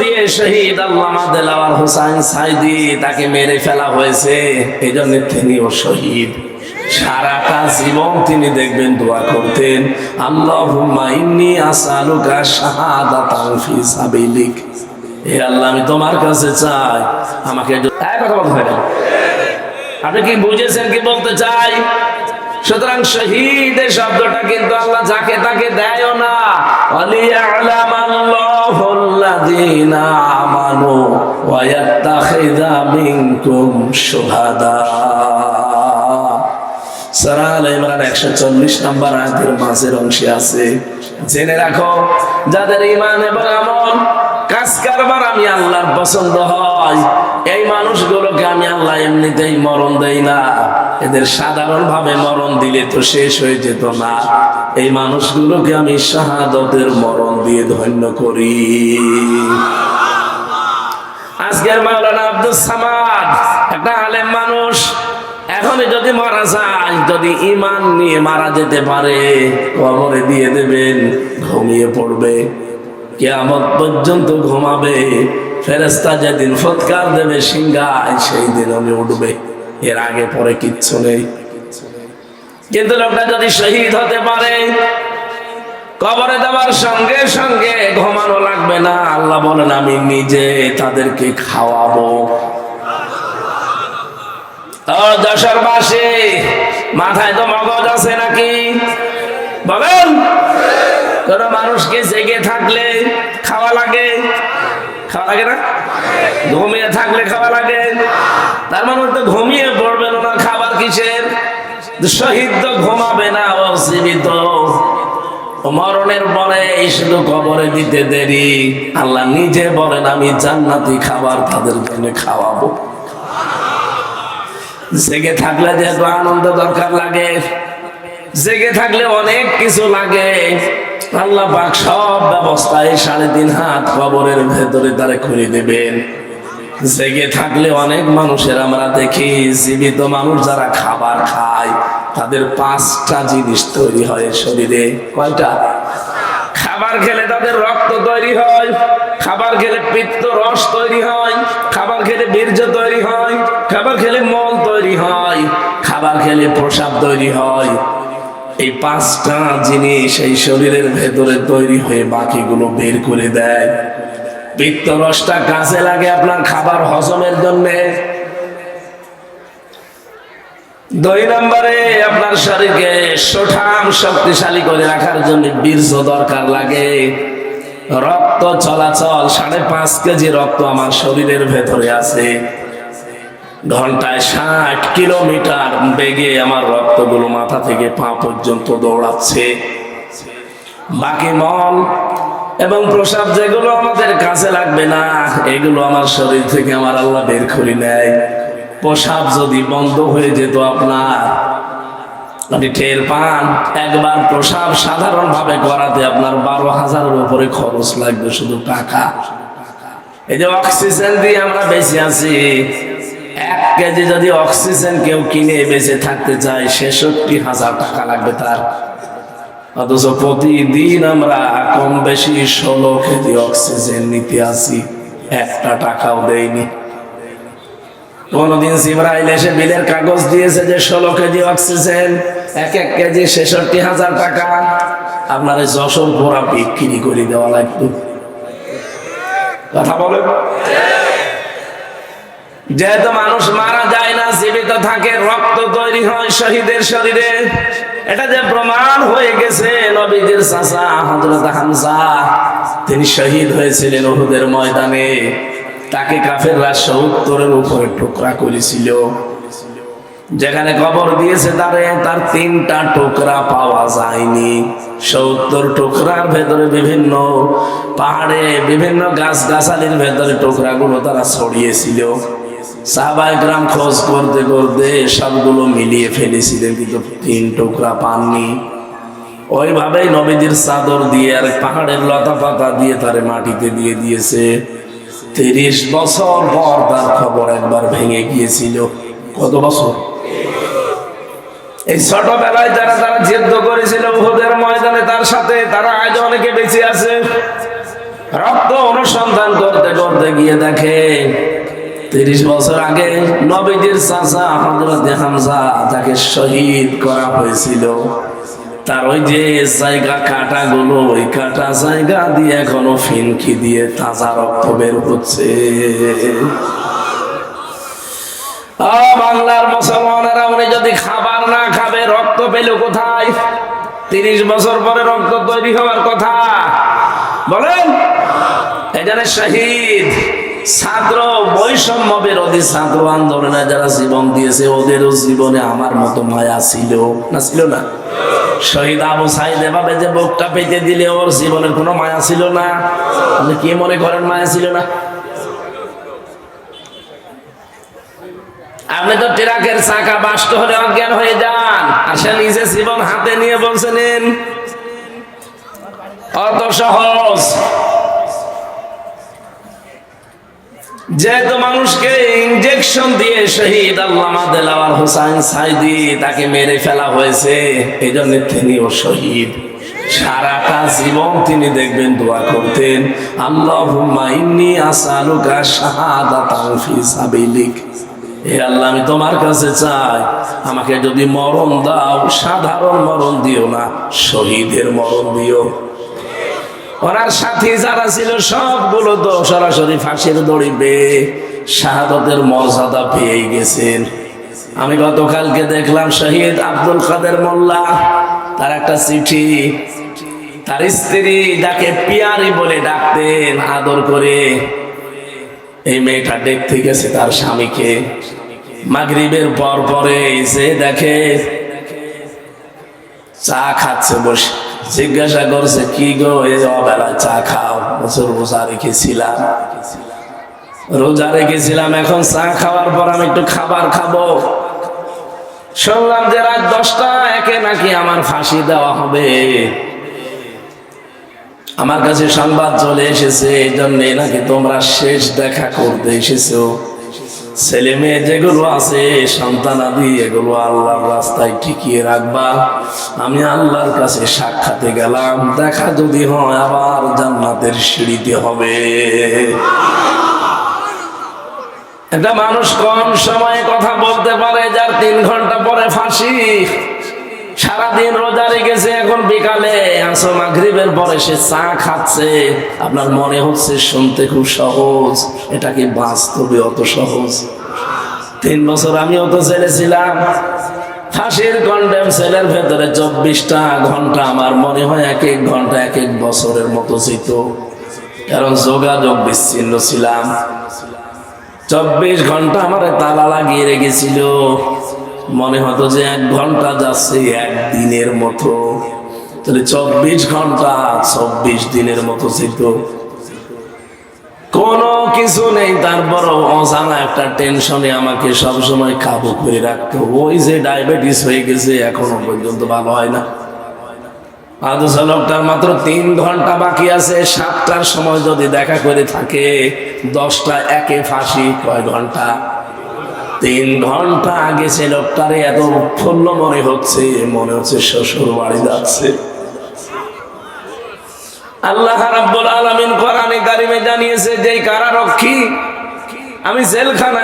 দিয়ে শহীদ আল্লামা দেলাওয়ার সাইদি তাকে মেরে ফেলা হয়েছে এই জন্য তিনিও শহীদ। সারাটা জীবন তিনি দেখবেন, দোয়া করতেন ফি সাবিলিক। হে আল্লাহ, আমি তোমার কাছে চাই, আমাকে কথা বলতে আপনি কি বুঝেছেন, কি বলতে চাই? সুতরাং শহীদের শব্দটা কিন্তু আল্লাহ যাকে তাকে দেয় না। ওয়ালিয়ালামাল্লাহুল্লাযীনা ইমরান 140 নম্বর মাঝের অংশে আছে। জেনে রাখো, যাদের ইমান কাজ আমি আল্লাহর পছন্দ হয় এই মানুষগুলোকে আমি আল্লাহ এমনিতেই মরণ দেই না। এদের সাধারণ ভাবে মরণ দিলে তো শেষ হয়ে যেত না। এই মানুষগুলোকে আমি শাহাদতের মরণ দিয়ে ধন্য করি। আজকের মাওলানা আব্দুল সামাদ একটা আলেম মানুষ। এখনই যদি মারা যায়, যদি ইমান নিয়ে মারা যেতে পারে, কবরে দিয়ে দেবেন, ঘুমিয়ে পড়বে, কেয়ামত পর্যন্ত ঘুমাবে। ফেরেস্তা যেদিন ফৎকার দেবে, সিংহায় সেই দিন উনি উঠবে। এর আগে পরে কিচ্ছু নেই। কিন্তু লোকটা যদি শহীদ হতে পারে, কবরে দেওয়ার সঙ্গে সঙ্গে ঘুমানো লাগবে না। আল্লাহ বলেন, আমি নিজে তাদেরকে খাওয়াবো। ও যশোরবাসী মাথায় তো মগজ আছে নাকি? বলেন, কোন মানুষকে জেগে থাকলে খাওয়া লাগে? খাওয়া লাগে না? ঘুমিয়ে থাকলে খাওয়া লাগে। তার মানে তো ঘুমিয়ে পড়বেন না খাবার কিসের? শহীদ তো ঘুমাবে না ও জীবিত মরণের পরে শুধু কবরে দিতে দেরি। আল্লাহ নিজে বলেন, আমি জান্নাতি খাবার তাদের জন্য খাওয়াবো। জেগে থাকলে যেহেতু আনন্দ দরকার লাগে, জেগে থাকলে অনেক কিছু লাগে। আল্লাহ পাক সব ব্যবস্থায় সাড়ে তিন হাত কবরের ভেতরে তারে খুলে দেবেন। জেগে থাকলে অনেক মানুষের আমরা দেখি, জীবিত মানুষ যারা খাবার খায়, তাদের পাঁচটা জিনিস তৈরি হয় শরীরে। কয়টা? খাবার খেলে তাদের রক্ত তৈরি হয়, খাবার খেলে পিত্ত রস তৈরি হয়, খাবার খেলে বীর্য তৈরি হয়, খাবার খেলে মল তৈরি হয়, খাবার খেলে প্রসাব তৈরি হয় এই পাঁচটা জিনিস এই শরীরের ভেতরে তৈরি হয়ে বাকিগুলো বের করে দেয়। পিত্ত রসটা কাজে লাগে আপনার খাবার হজমের জন্যে। দুই নম্বরে আপনার শরীরকে সঠাম শক্তিশালী করে রাখার জন্য বীর্য দরকার লাগে। রক্ত চলাচল, সাড়ে পাঁচ কেজি রক্ত আমার শরীরের ভেতরে আছে। ঘন্টায় ষাট কিলোমিটার বেগে আমার রক্তগুলো মাথা থেকে পা পর্যন্ত দৌড়াচ্ছে। বাকি মল এবং প্রসাব যেগুলো আমাদের কাছে লাগবে না, এগুলো আমার শরীর থেকে আমার আল্লাহ বের করে নেয়। প্রসাব যদি বন্ধ হয়ে যেত আপনার, আপনি টের পান, একবার প্রসাব সাধারণভাবে করাতে আপনার বারো হাজারের উপরে খরচ লাগবে শুধু টাকা। এই যে অক্সিজেন দিয়ে আমরা বেঁচে আছি এক কেজি যদি অক্সিজেন কেউ কিনে বেঁচে থাকতে চায়, ছেষট্টি হাজার টাকা লাগবে তার। অথচ প্রতিদিন আমরা কম বেশি ষোলো কেজি অক্সিজেন নিতে আসি, একটা টাকাও দেয়নি কোনদিন সিমরাইল এসে বিলের কাগজ দিয়েছে যে ষোলো কেজি অক্সিজেন, এক এক কেজি ছেষট্টি হাজার টাকা। আপনার যশোর পোড়া বিক্রি করে দেওয়া লাগতো কথা বলেন? যেহেতু মানুষ মারা যায় না, জীবিত থাকে, রক্ত তৈরি হয় শহীদের শরীরে। এটা যে প্রমাণ হয়ে গেছে নবীদের হজরত তিনি শহীদ হয়েছিলেন ওহুদের ময়দানে। তাকে কাফেররা সত্তরের উপরে টুকরা করেছিল। যেখানে কবর দিয়েছে তারে, তার তিনটা টুকরা পাওয়া যায়নি। সত্তর টুকরার ভেতরে বিভিন্ন পাহাড়ে, বিভিন্ন গাছ গাছালির ভেতরে টুকরাগুলো তারা ছড়িয়েছিল। সাহাবাই গ্রাম খোঁজ করতে করতে সবগুলো মিলিয়ে ফেলেছিলেন কিন্তু তিন টুকরা পাননি। ওইভাবেই নবীদের চাদর দিয়ে আর পাহাড়ের লতা পাতা দিয়ে তারে মাটিতে দিয়ে দিয়েছে। তিরিশ বছর পর তার খবর একবার ভেঙে গিয়েছিল। কত বছর? এই ছোটবেলায় যারা তারা যুদ্ধ করেছিল উহুদের ময়দানে, তার সাথে তারা আজ অনেকে বেঁচে আছে। রক্ত অনুসন্ধান করতে করতে গিয়ে দেখে তিরিশ বছর আগে নবীজির চাচা হজরত হামজা তাকে শহীদ করা হয়েছিল। তার ওই যে জায়গা কাটা গুলো ওই কাটা জায়গা দিয়ে এখনও ফিনকি দিয়ে তাজা রক্ত বের হচ্ছে। বাংলার মুসলমানেরা উনি যদি খাবার না খাবে, রক্ত পেল কোথায়? তিরিশ বছর পরে রক্ত তৈরি হওয়ার কথা। বলেন এখানে শহীদ। ছাত্র বৈষম্য বিরোধী ছাত্র আন্দোলনে যারা জীবন দিয়েছে, ওদেরও জীবনে আমার মতো মায়া ছিল না ছিল না। শহীদ আবু সাইদ এভাবে যে বুকটা পেতে দিলে ওর জীবনের কোনো মায়া ছিল না। আপনি কি মনে করেন মায়া ছিল না? আপনি তো ট্রাকের চাকা বাস্ট হলে অজ্ঞান হয়ে যান, আর সে নিজে জীবন হাতে নিয়ে বলছেন অত সহজ। যেহেতু মানুষকে ইনজেকশন দিয়ে শহীদ আল্লামা দেলাওয়ার হোসাইন সাইদি তাকে মেরে ফেলা হয়েছে এই জন্য তিনিও শহীদ। সারাটা জীবন তিনি দেখবেন, দোয়া করতেন, আল্লাহুম্মা ইন্নী আসআলুকা শাহাদাতান ফি সাবিলিক। হে আল্লাহ, আমি তোমার কাছে চাই, আমাকে যদি মরণ দাও, সাধারণ মরণ দিও না, শহীদের মরণ দিও। ওনার সাথী যারা ছিল, সবগুলো তো সরাসরি ফাঁসির দড়িবে শাহাদতের মর্যাদা পেয়ে গেছেন। আমি গতকালকে দেখলাম শহীদ আব্দুল কাদের মোল্লা, তার একটা চিঠি। তার স্ত্রী যাকে পিয়ারি বলে ডাকতেন, আদর করে এই মেয়েটা দেখতে গেছে তার স্বামীকে। মাগরিবের পর পরে এসে দেখে, চা খাচ্ছে বসে। জিজ্ঞাসা করছে, কি গো এই অবেলা চা খাও? বছর রোজা রেখেছিলাম। রোজা রেখেছিলাম, এখন চা খাওয়ার পর আমি একটু খাবার খাব। শুনলাম যে রাত দশটা, একে নাকি আমার ফাঁসি দেওয়া হবে। আমার কাছে সংবাদ চলে এসেছে, এই জন্য নাকি তোমরা শেষ দেখা করতে এসেছ। ছেলে মেয়ে যেগুলো আছে, সন্তান আদি, এগুলো আল্লাহর রাস্তায় টিকিয়ে রাখবা। আমি আল্লাহর কাছে সাক্ষাতে গেলাম, দেখা যদি হয় আবার জান্নাতের সিঁড়িতে হবে। একটা মানুষ কম সময়ে কথা বলতে পারে, যার তিন ঘণ্টা পরে ফাঁসি। সারাদিন রোজা রেখেছে, এখন বিকালে আসো মাগরিবের পরে সে চা খাচ্ছে। আপনার মনে হচ্ছে শুনতে খুব সহজ, এটা কি বাস্তবে অত সহজ? তিন বছর আমিও তো ছেড়েছিলাম ফাঁসির কন্ডেম সেলের ভেতরে চব্বিশটা ঘণ্টা আমার মনে হয় এক এক ঘণ্টা, এক এক বছরের মতো ছিল কারণ যোগাযোগ বিচ্ছিন্ন ছিলাম। চব্বিশ ঘণ্টা আমার তালা লাগিয়ে রেখেছিল। মনে হতো যে এক ঘণ্টা যাচ্ছে একদিনের মতো। তাহলে চব্বিশ ঘণ্টা, চব্বিশ দিনের মতো ছিল কোনো কিছু নেই, তারপরও অজানা একটা টেনশনে আমাকে সবসময় কাবু করে রাখতো। ওই যে ডায়াবেটিস হয়ে গেছে, এখনও পর্যন্ত ভালো হয় না। আদর্শ মাত্র তিন ঘণ্টা বাকি আছে, সাতটার সময় যদি দেখা করে থাকে, দশটা একে ফাঁসি, কয় ঘণ্টা? তিন ঘণ্টা আগে সে লোকটারে এত উৎফুল্ল মনে হচ্ছে মনে হচ্ছে শ্বশুর বাড়ি যাচ্ছে। আল্লাহ রাব্বুল আলামিন কোরআনে কারিমে জানিয়েছে যে কারারক্ষী আমি জেলখানায়